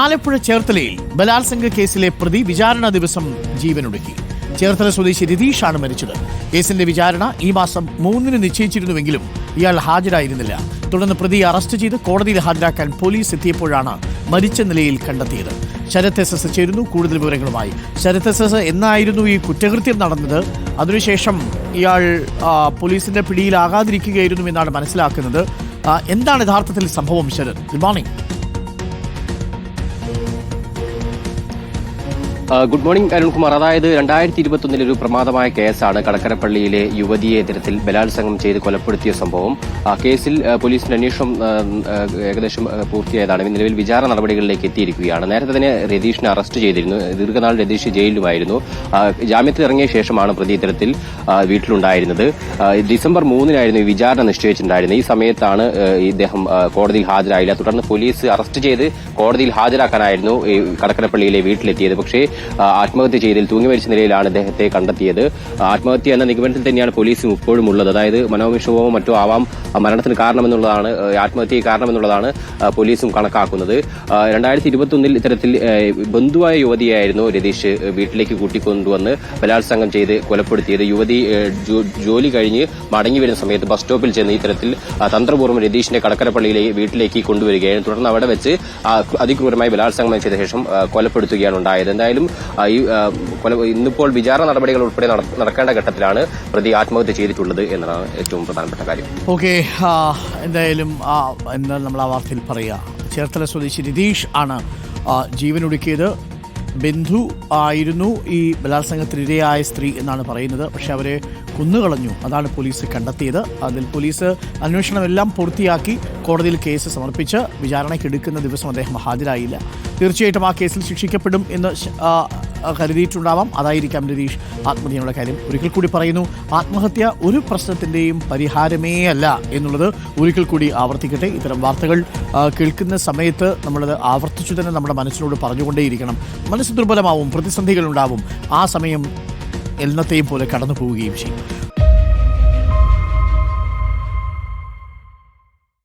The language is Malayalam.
ആലപ്പുഴ ചേർത്തലയിൽ ബലാത്സംഗ കേസിലെ പ്രതി വിചാരണ ദിവസം ജീവനൊടുക്കി. ചേർത്തല സ്വദേശി രതീഷാണ് മരിച്ചത്. കേസിന്റെ വിചാരണ ഈ മാസം മൂന്നിന് നിശ്ചയിച്ചിരുന്നുവെങ്കിലും ഇയാൾ ഹാജരായിരുന്നില്ല. തുടർന്ന് പ്രതിയെ അറസ്റ്റ് ചെയ്ത് കോടതിയിൽ ഹാജരാക്കാൻ പോലീസ് എത്തിയപ്പോഴാണ് മരിച്ച നിലയിൽ കണ്ടെത്തിയത്. ശരത് എസ് എസ് ചേരുന്നു. കൂടുതൽ വിവരങ്ങളുമായി ശരത് എസ് എസ് എന്നായിരുന്നു ഈ കുറ്റകൃത്യം നടന്നത്. അതിനുശേഷം ഇയാൾ പോലീസിന്റെ പിടിയിലാകാതിരിക്കുകയായിരുന്നു എന്നാണ് മനസ്സിലാക്കുന്നത്. എന്താണ് യഥാർത്ഥത്തിൽ സംഭവം Sharath? Good morning. Good morning Arunkumar. അതായത് രണ്ടായിരത്തി ഇരുപത്തൊന്നിൽ ഒരു പ്രമാദമായ കേസാണ് കടക്കരപ്പള്ളിയിലെ യുവതിയെ ഇത്തരത്തിൽ ബലാത്സംഗം ചെയ്ത് കൊലപ്പെടുത്തിയ സംഭവം. ആ കേസിൽ പോലീസിന്റെ അന്വേഷണം ഏകദേശം പൂർത്തിയായതാണ്. നിലവിൽ വിചാരണ നടപടികളിലേക്ക് എത്തിയിരിക്കുകയാണ്. നേരത്തെ തന്നെ രതീഷിനെ അറസ്റ്റ് ചെയ്തിരുന്നു. ദീർഘനാൾ രതീഷ് ജയിലിലുമായിരുന്നു. ജാമ്യത്തിൽ ഇറങ്ങിയ ശേഷമാണ് പ്രതി ഇത്തരത്തിൽ വീട്ടിലുണ്ടായിരുന്നത്. ഡിസംബർ മൂന്നിനായിരുന്നു ഈ വിചാരണ നിശ്ചയിച്ചിട്ടുണ്ടായിരുന്നത്. ഈ സമയത്താണ് ഇദ്ദേഹം കോടതിയിൽ ഹാജരായില്ല. തുടർന്ന് പോലീസ് അറസ്റ്റ് ചെയ്ത് കോടതിയിൽ ഹാജരാക്കാനായിരുന്നു കടക്കരപ്പള്ളിയിലെ വീട്ടിലെത്തിയത്. പക്ഷേ ആത്മഹത്യ ചെയ്തതിൽ തൂങ്ങി മരിച്ച നിലയിലാണ് ഇദ്ദേഹത്തെ കണ്ടെത്തിയത്. ആത്മഹത്യ എന്ന നിഗമനത്തിൽ തന്നെയാണ് പോലീസും ഇപ്പോഴും ഉള്ളത്. അതായത് മനോവിഷമോ മറ്റോ ആവാം മരണത്തിന് കാരണമെന്നുള്ളതാണ് ആത്മഹത്യ കാരണമെന്നുള്ളതാണ് പോലീസും കണക്കാക്കുന്നത്. രണ്ടായിരത്തി ഇരുപത്തൊന്നിൽ ഇത്തരത്തിൽ ബന്ധുവായ യുവതിയായിരുന്നു രതീഷ് വീട്ടിലേക്ക് കൂട്ടിക്കൊണ്ടുവന്ന് ബലാത്സംഗം ചെയ്ത് കൊലപ്പെടുത്തിയത്. യുവതി ജോലി കഴിഞ്ഞ് മടങ്ങി വരുന്ന സമയത്ത് ബസ് സ്റ്റോപ്പിൽ ചെന്ന് ഇത്തരത്തിൽ തന്ത്രപൂർവം രതീഷിന്റെ കടക്കരപ്പള്ളിയിലെ വീട്ടിലേക്ക് കൊണ്ടുവരികയായിരുന്നു. തുടർന്ന് അവിടെ വെച്ച് അതിക്രൂരമായി ബലാത്സംഗം ചെയ്ത ശേഷം കൊലപ്പെടുത്തുകയാണ് ഉണ്ടായത്. എന്തായാലും ഈ കൊല ഇന്നിപ്പോൾ വിചാരണ നടപടികൾ ഉൾപ്പെടെ നട- നടക്കേണ്ട ഘട്ടത്തിലാണ് പ്രതി ആത്മഹത്യ ചെയ്തിട്ടുള്ളത് എന്നതാണ് ഏറ്റവും പ്രധാനപ്പെട്ട കാര്യം. ഓക്കെ എന്തായാലും ആ, എന്താ നമ്മൾ ആ വാർത്തയിൽ പറയുക ചേർത്തല സ്വദേശി രതീഷ് ആണ് ജീവനൊടുക്കിയത്. ബന്ധു ആയിരുന്നു ഈ ബലാത്സംഗത്തിനിരയായ സ്ത്രീ എന്നാണ് പറയുന്നത്. പക്ഷെ അവരെ കൊന്നുകളഞ്ഞു. അതാണ് പോലീസ് കണ്ടെത്തിയത്. അതിൽ പോലീസ് അന്വേഷണമെല്ലാം പൂർത്തിയാക്കി കോടതിയിൽ കേസ് സമർപ്പിച്ച് വിചാരണയ്ക്ക് എടുക്കുന്ന ദിവസം അദ്ദേഹം ഹാജരായില്ല. തീർച്ചയായിട്ടും ആ കേസിൽ ശിക്ഷിക്കപ്പെടും എന്ന് കരുതിയിട്ടുണ്ടാവാം. അതായിരിക്കാം രതീഷ് ആത്മഹത്യയുടെ കാര്യം. ഒരിക്കൽ കൂടി പറയുന്നു ആത്മഹത്യ ഒരു പ്രശ്നത്തിന്റെയും പരിഹാരമേ അല്ല എന്നുള്ളത് ഒരിക്കൽ കൂടി ആവർത്തിക്കട്ടെ. ഇത്തരം വാർത്തകൾ കേൾക്കുന്ന സമയത്ത് നമ്മളത് ആവർത്തിച്ചു തന്നെ നമ്മുടെ മനസ്സിനോട് പറഞ്ഞുകൊണ്ടേയിരിക്കണം. മനസ്സ് ദുർബലമാവും പ്രതിസന്ധികൾ ഉണ്ടാവും ആ സമയം എന്നത്തെയും പോലെ കടന്നു പോവുകയും ചെയ്യും.